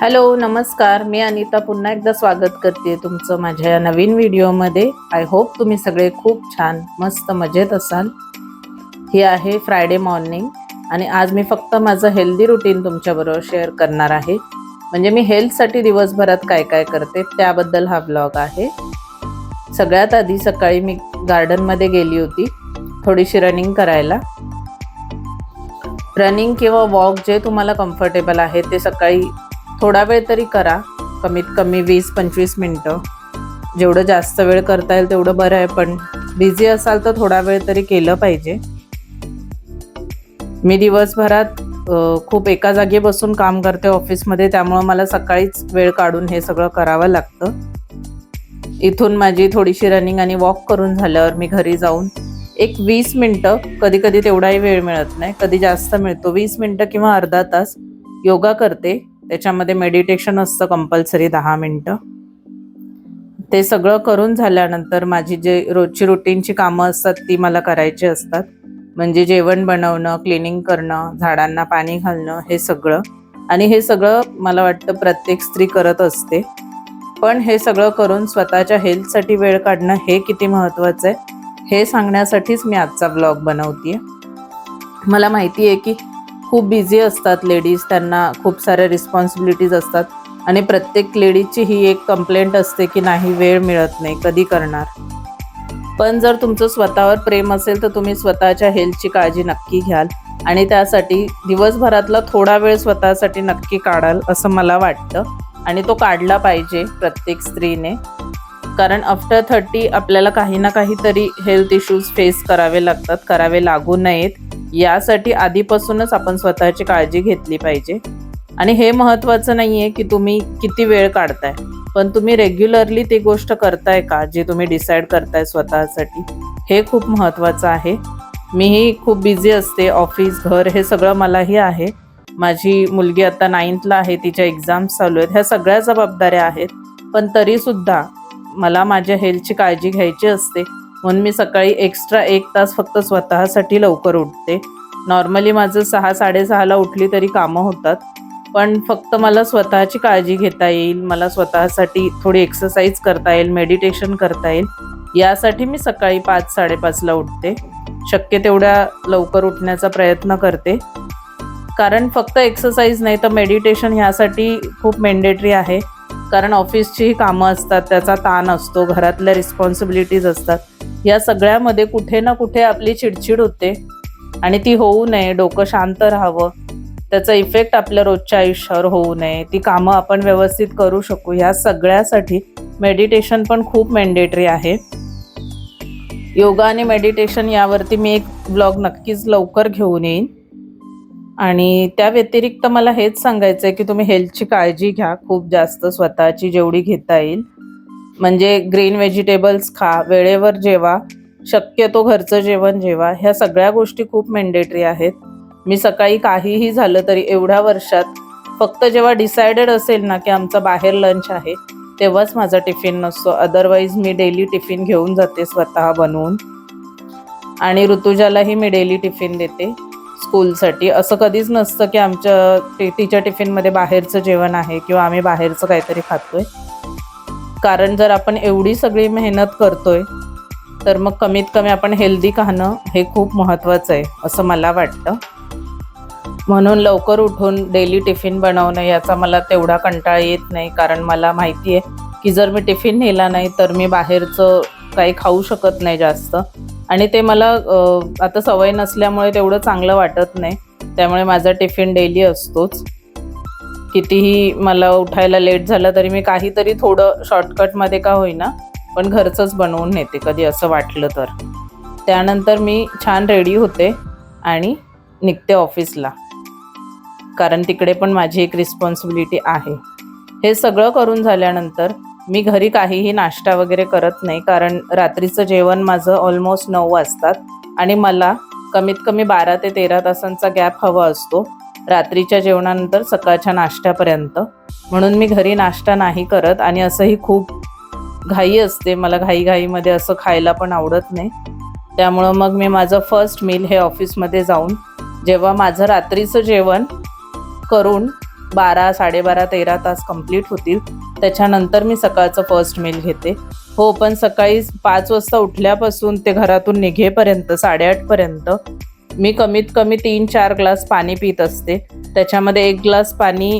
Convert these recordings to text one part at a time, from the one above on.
Hello नमस्कार. मी अनिता पुन्हा एकदा स्वागत करते तुमचं माझ्या या नवीन व्हिडिओमध्ये. आय होप तुम्ही सगळे खूप छान मस्त मजेत असाल. ही आहे फ्रायडे मॉर्निंग आणि आज मी फक्त माझं हेल्दी रुटीन तुमच्याबरोबर शेअर करणार आहे. म्हणजे मी हेल्थसाठी दिवसभरात काय काय करते त्याबद्दल हा ब्लॉग आहे. सगळ्यात आधी सकाळी मी गार्डनमध्ये गेली होती थोडीशी रनिंग करायला. रनिंग किंवा वॉक जे तुम्हाला कम्फर्टेबल आहे ते सकाळी थोडा वेळ तरी करा. कमीत कमी वीस पंचवीस मिनटं. जेवढं जास्त वेळ करता येईल तेवढं बरं आहे पण बिझी असाल तर थोडा वेळ तरी केलं पाहिजे. मी दिवसभरात खूप एका जागी बसून काम करते ऑफिसमध्ये त्यामुळं मला सकाळीच वेळ काढून हे सगळं करावं लागतं. इथून माझी थोडीशी रनिंग आणि वॉक करून झाल्यावर मी घरी जाऊन एक वीस मिनटं कधी कधी तेवढाही वेळ मिळत नाही कधी जास्त मिळतो. वीस मिनटं किंवा अर्धा तास योगा करते. त्याच्यामध्ये मेडिटेशन असतं कंपल्सरी दहा मिनटं. ते सगळं करून झाल्यानंतर माझी जे रोजची रुटीनची कामं असतात ती मला करायची असतात. म्हणजे जेवण बनवणं क्लिनिंग करणं झाडांना पाणी घालणं हे सगळं. आणि हे सगळं मला वाटतं प्रत्येक स्त्री करत असते. पण हे सगळं करून स्वतःच्या हेल्थसाठी वेळ काढणं हे किती महत्त्वाचं आहे हे सांगण्यासाठीच मी आजचा ब्लॉग बनवते मला माहिती आहे की खूप बिझी असतात लेडीज त्यांना खूप साऱ्या रिस्पॉन्सिबिलिटीज असतात. आणि प्रत्येक लेडीजची ही एक कंप्लेंट असते की नाही वेळ मिळत नाही कधी करणार? पण जर तुमचं स्वतःवर प्रेम असेल तर तुम्ही स्वतःच्या हेल्थची काळजी नक्की घ्याल. आणि त्यासाठी दिवसभरातला थोडा वेळ स्वतःसाठी नक्की काढाल असं मला वाटतं. आणि तो काढला पाहिजे प्रत्येक स्त्रीने. कारण आफ्टर थर्टी आपल्याला काही ना काहीतरी हेल्थ इश्यूज फेस करावे लागतात करावे लागू नयेत. यासाठी आधीपासूनच आपण स्वतःची काळजी घेतली पाहिजे. आणि हे महत्त्वाचं नाही आहे की तुम्ही किती वेळ काढताय. पण तुम्ही रेग्युलरली ती गोष्ट करताय का? जी तुम्ही डिसाईड करताय स्वतःसाठी. हे खूप महत्त्वाचं आहे. मीही खूप बिझी असते. ऑफिस घर हे सगळं मलाही आहे. माझी मुलगी आता नाईन्थला आहे. तिच्या एक्झाम्स चालू आहेत. ह्या सगळ्या जबाबदाऱ्या आहेत. पण तरीसुद्धा मला माझ्या हेल्थची काळजी घ्यायची असते. म्हणून मी सकाळी एक्स्ट्रा एक तास फक्त स्वतःसाठी लवकर उठते. नॉर्मली माझं सहा साडेसहाला उठली तरी कामं होतात. पण फक्त मला स्वतःची काळजी घेता येईल मला स्वतःसाठी थोडी एक्सरसाइज करता येईल मेडिटेशन करता येईल. यासाठी मी सकाळी पाच साडेपाचला उठते. शक्य तेवढ्या लवकर उठण्याचा प्रयत्न करते. कारण फक्त एक्सरसाइज नाही तर मेडिटेशन ह्यासाठी खूप मेंडेटरी आहे. कारण ऑफिसचीही कामं असतात त्याचा ताण असतो घरातल्या रिस्पॉन्सिबिलिटीज असतात. या सगळ्यामध्ये कुठे ना कुठे आपली चिडचिड होते. आणि ती होऊ नये डोकं शांत राहावं. त्याचा इफेक्ट आपल्या रोजच्या आयुष्यावर होऊ नये. ती कामं आपण व्यवस्थित करू शकू. ह्या सगळ्यासाठी मेडिटेशन पण खूप मेंडेटरी आहे. योगा आणि मेडिटेशन यावरती मी एक ब्लॉग नक्कीच लवकर घेऊन येईन. आणि त्या व्यतिरिक्त मला हेच सांगायचं आहे की तुम्ही हेल्थची काळजी घ्या. खूप जास्त स्वतःची जेवढी घेता येईल. म्हणजे ग्रीन व्हेजिटेबल्स खा वेळेवर जेवा शक्यतो घरचं जेवण जेवा ह्या सगळ्या गोष्टी खूप मेंडेटरी आहेत. मी सकाळी काहीही झालं तरी एवढ्या वर्षात फक्त जेव्हा डिसायडेड असेल ना की आमचा बाहेर लंच आहे तेव्हाच माझा टिफिन नसतो. अदरवाईज मी डेली टिफिन घेऊन जाते स्वतः बनवून. आणि ऋतुजालाही मी डेली टिफिन देते स्कूलसाठी असं कधीच नसतं की आमच्या ति- तिच्या टिफिनमध्ये बाहेरचं जेवण आहे किंवा आम्ही बाहेरचं काहीतरी खातोय. कारण जर आपण एवढी सगळी मेहनत करतोय तर मग कमीत कमी आपण हेल्दी खाणं हे खूप महत्त्वाचं आहे असं मला वाटतं. म्हणून लवकर उठून डेली टिफिन बनवणं याचा मला तेवढा कंटाळा येत नाही कारण मला माहिती आहे की जर मी टिफिन नेला नाही तर मी बाहेरचं काही खाऊ शकत नाही जास्त. आणि ते मला आता सवय नसल्यामुळे तेवढं चांगलं वाटत नाही त्यामुळे माझा टिफिन डेली असतोच. कितीही मला उठायला लेट झालं तरी मी काहीतरी थोडं शॉर्टकटमध्ये का होईना पण घरचंच बनवून नेते कधी असं वाटलं तर. त्यानंतर मी छान रेडी होते आणि निघते ऑफिसला कारण तिकडे पण माझी एक रिस्पॉन्सिबिलिटी आहे. हे सगळं करून झाल्यानंतर मी घरी काहीही नाश्ता वगैरे करत नाही कारण रात्रीचं जेवण माझं ऑलमोस्ट नऊ वाजतात आणि मला कमीत कमी बारा ते तेरा तासांचा गॅप हवा असतो. रात्रीच्या जेवणानंतर सकाळच्या नाश्त्यापर्यंत. म्हणून मी घरी नाश्ता नाही करत आणि असंही खूप घाई असते. मला घाईघाईमध्ये असं खायला पण आवडत नाही. त्यामुळं मग मी माझं फर्स्ट मील हे ऑफिसमध्ये जाऊन जेव्हा माझं रात्रीचं जेवण करून बारा साडेबारा तेरा तास कंप्लीट होतील त्याच्यानंतर मी सकाळचं फर्स्ट मील घेते. हो पण सकाळी पाच वाजता उठल्यापासून ते घरातून निघेपर्यंत साडेआठपर्यंत मी कमीत कमी तीन चार ग्लास पाणी पित असते. त्याच्यामध्ये एक ग्लास पाणी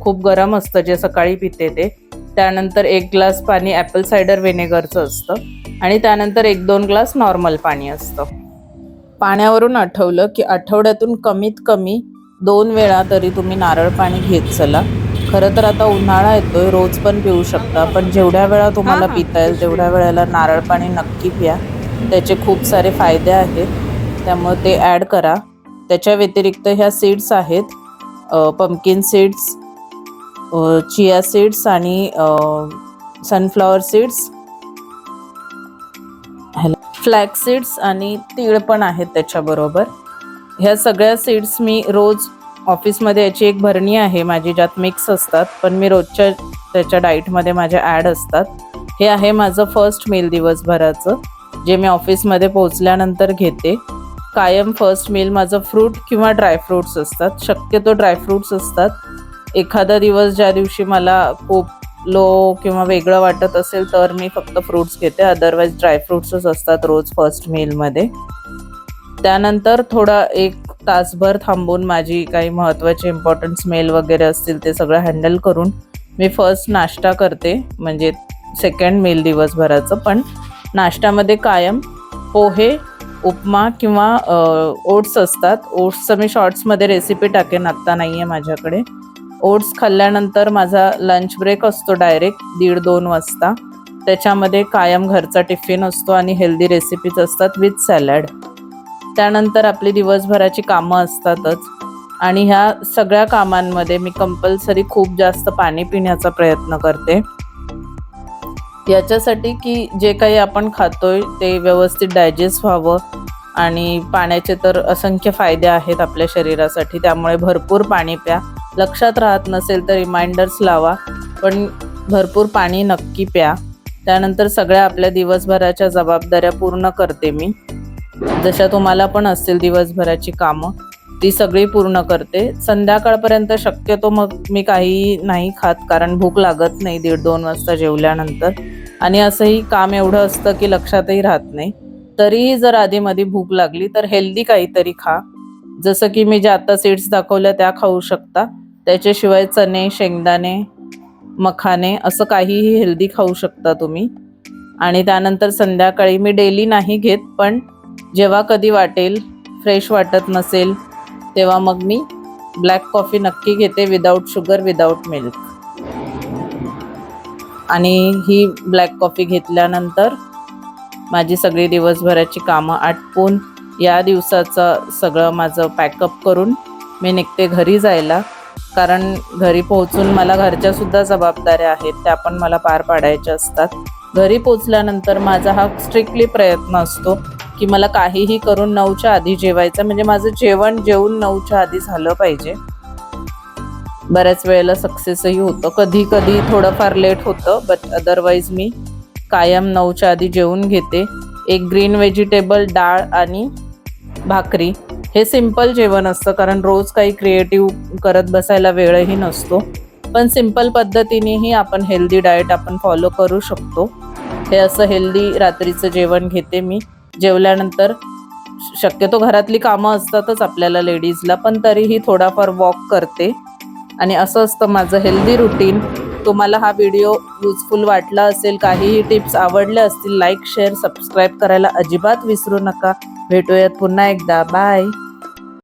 खूप गरम असतं जे सकाळी पिते ते. त्यानंतर एक ग्लास पाणी ॲपल सायडर व्हिनेगरचं असतं. आणि त्यानंतर एक दोन ग्लास नॉर्मल पाणी असतं. पाण्यावरून आठवलं की आठवड्यातून कमीत कमी दोन वेळा तरी तुम्ही नारळ पाणी घेत चला. खरं तर आता उन्हाळा येतोय रोज पण पिऊ शकता. पण जेवढ्या वेळा तुम्हाला. पिता येईल तेवढ्या वेळेला नारळ पाणी नक्की प्या. त्याचे खूप सारे फायदे आहेत. त्यामुळे ते ॲड करा. त्याच्या व्यतिरिक्त ह्या सीड्स आहेत पंपकिन सीड्स चिया सीड्स आणि सनफ्लॉवर सीड्स फ्लॅक्स सीड्स आणि तीळ पण आहेत त्याच्याबरोबर. ह्या सगळ्या सीड्स मी रोज ऑफिसमध्ये याची एक भरणी आहे माझी ज्यात मिक्स असतात पण मी रोजच्या त्याच्या डाईटमध्ये माझ्या ॲड असतात. हे आहे माझं फर्स्ट मेल दिवसभराचं जे मी ऑफिसमध्ये पोहोचल्यानंतर घेते. कायम फर्स्ट मील माझं फ्रूट किंवा ड्रायफ्रूट्स असतात. शक्यतो ड्रायफ्रूट्स असतात. एखादा दिवस ज्या दिवशी मला खूप लो किंवा वेगळं वाटत असेल तर मी फक्त फ्रूट्स घेते. अदरवाईज ड्रायफ्रूट्सच असतात रोज फर्स्ट मीलमध्ये त्यानंतर थोडा एक तासभर थांबून माझी काही महत्त्वाचे इम्पॉर्टंट स्मेल वगैरे असतील ते सगळं हँडल करून मी फर्स्ट नाश्ता करते. म्हणजे सेकंड मेल दिवसभराचं. पण नाश्त्यामध्ये कायम पोहे उपमा किंवा ओट्स असतात. ओट्सचं मी शॉर्ट्समध्ये रेसिपी टाकेन आत्ता नाही आहे माझ्याकडे. ओट्स खाल्ल्यानंतर माझा लंच ब्रेक असतो डायरेक्ट दीड दोन वाजता. त्याच्यामध्ये कायम घरचा टिफिन असतो आणि हेल्दी रेसिपीज असतात विथ सॅलड त्यानंतर आपली दिवसभराची कामं असतातच. आणि ह्या सगळ्या कामांमध्ये मी कंपल्सरी खूप जास्त पाणी पिण्याचा प्रयत्न करते. याच्यासाठी की जे काही आपण खातोय ते व्यवस्थित डायजेस्ट व्हावं आणि पाण्याचे तर असंख्य फायदे आहेत आपल्या शरीरासाठी. त्यामुळे भरपूर पाणी प्या. लक्षात राहत नसेल तर रिमाइंडर्स लावा पण भरपूर पाणी नक्की प्या. त्यानंतर सगळ्या आपल्या दिवसभराच्या जबाबदाऱ्या पूर्ण करते मी. जशा तुम्हाला पण असतील दिवसभराची कामं ती सगळी पूर्ण करते. संध्याकाळपर्यंत शक्यतो मग मी काही नाही खात कारण भूक लागत नाही दीड दोन वाजता जेवल्यानंतर. आणि असंही काम एवढं असतं की लक्षातही राहत नाही. तरीही जर आधीमध्ये भूक लागली तर हेल्दी काहीतरी खा. जसं की मी ज्या आता सीड्स दाखवल्या त्या खाऊ शकता. त्याच्याशिवाय चणे शेंगदाणे मखाने असं काहीही हेल्दी खाऊ शकता तुम्ही. आणि त्यानंतर संध्याकाळी मी डेली नाही घेत पण जेव्हा कधी वाटेल फ्रेश वाटत नसेल तेव्हा मग मी ब्लॅक कॉफी नक्की घेते विदाऊट शुगर विदाऊट मिल्क आणि ही ब्लॅक कॉफी घेतल्यानंतर माझी सगळी दिवसभराची कामं आटपून या दिवसाचं सगळं माझं पॅकअप करून मी निघते घरी जायला. कारण घरी पोहोचून मला घरच्यासुद्धा जबाबदाऱ्या आहेत त्या पण मला पार पाडायच्या असतात. घरी पोचल्यानंतर माझा हा स्ट्रिक्टली प्रयत्न असतो की मला काहीही करून नऊच्या आधी जेवायचं म्हणजे माझं जेवण जेवून नऊच्या आधी झालं पाहिजे. बऱ्याच वेळेला सक्सेसही होतं. कधी कधी थोडंफार लेट होतं बट अदरवाईज मी कायम नऊच्या आधी जेवून घेते. एक ग्रीन व्हेजिटेबल डाळ आणि भाकरी. हे सिंपल जेवण असतं कारण रोज काही क्रिएटिव्ह करत बसायला वेळही नसतो. पण सिंपल पद्धतीनेही आपण हेल्दी डाएट आपण फॉलो करू शकतो. हे असं हेल्दी रात्रीचं जेवण घेते मी. जेवल्यानंतर शक्यतो घरातली कामं असतातच आपल्याला लेडीजला पण तरीही थोडाफार वॉक करते. आणि असं असतं माझं हेल्दी रुटीन तुम्हाला हा व्हिडिओ युजफुल वाटला असेल काहीही टिप्स आवडल्या असतील लाईक शेअर सबस्क्राईब करायला अजिबात विसरू नका. भेटूयात पुन्हा एकदा. बाय